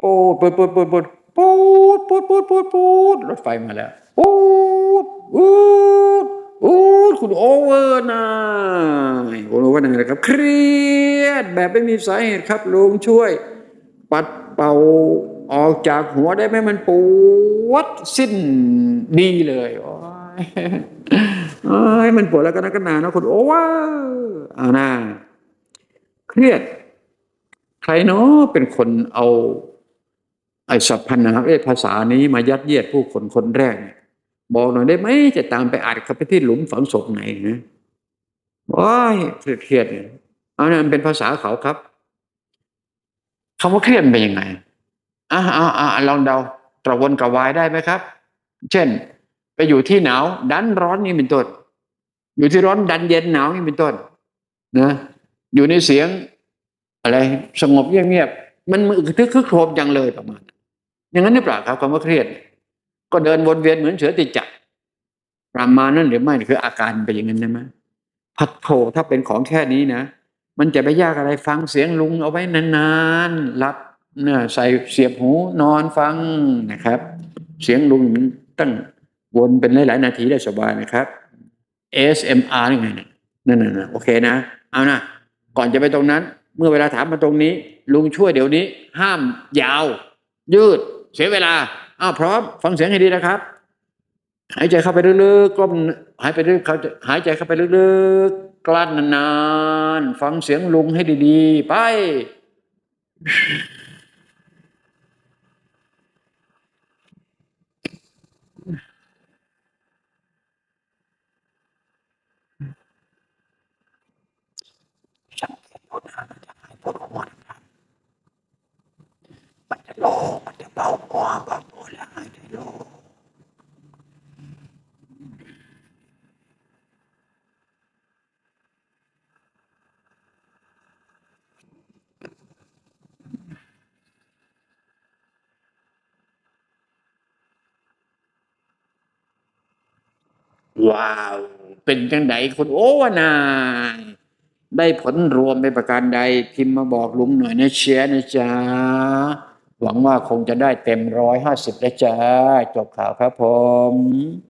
โอ้ปุดปุดปุดปุดปูดปูดปูดปูดปูดรถไฟมาแล้วปูดปูดปูดคุณโอเวอร์นายโอเวอร์นายนะครับ เครียดแบบไม่มีสาเหตุครับลุงช่วย ปัดเป่าออกจากหัวได้ไหมมันปวดสิ้นดีเลยโอ้ยมันปวดแล้วก็นักหนานะคุณโอเวอร์อานาเครียด ใครเนาะเป็นคนเอา ไอ้สัพพนาเอ้ภาษานี้มายัดเยียดผู้คนคนแรกเนี่ยบอกหน่อยได้ไหมจะตามไปอัดเข้าไปที่หลุมฝังศพไหนนะว้ายเครียดเนี่ยอันนั้นเป็นภาษาเขาครับคำว่าเครียดเป็นยังไงอ่าอ่าอ่าลองเดาตะวนกระวายได้ไหมครับ เช่น ไปอยู่ที่หนาว ดันร้อนนี่เป็นต้น อยู่ที่ร้อนดันเย็นหนาวนี่เป็นต้นนะอยู่ในเสียงอะไรสงบเงียบๆมันมือทึกคึกโครมจังเลยประมาณนั้น อย่างนั้นหรือเปล่าครับคว่าเครียด ก็เดินวนเวียนเหมือนเสือติดจับประมาณนั้นหรือไม่คืออาการเป็นอย่างนั้นใช่ไหมพัดโผถ้าเป็นของแค่นี้นะมันจะไปยากอะไรฟังเสียงลุงเอาไว้นานๆหลับเนี่ยใส่เสียบหูนอนฟังนะครับ เสียงลุงตั้งวนเป็นหลายๆนาทีได้สบายนะครับ ASMR นี่ไงนั่นน่ะโอเคนะ เอานะก่อนจะไปตรงนั้น เมื่อเวลาถามมาตรงนี้ ลุงช่วยเดี๋ยวนี้ ห้ามยาว ยืด เสียเวลาอ้าวพร้อม ฟังเสียงให้ดีนะครับ หายใจเข้าไปลึกๆกลมหายไปลึกเขาหายใจเข้าไปลึกๆ กลั้นนานๆ ฟังเสียงลุงให้ดีๆ ไปสังเกตดูนะมันจะหายปวดหัวนะครับมันจะโล่ งมันจะเบาหัวเบาหัวแล้าวเป็นจังไดคุณโอ้วนายได้ผลรวมเป็นประการใด พิมพ์มาบอกลุงหน่อยนะเชียนะจ๊ะ หวังว่าคงจะได้เต็มร้อยห้าสิบแล้วจ้า จบข่าวครับผม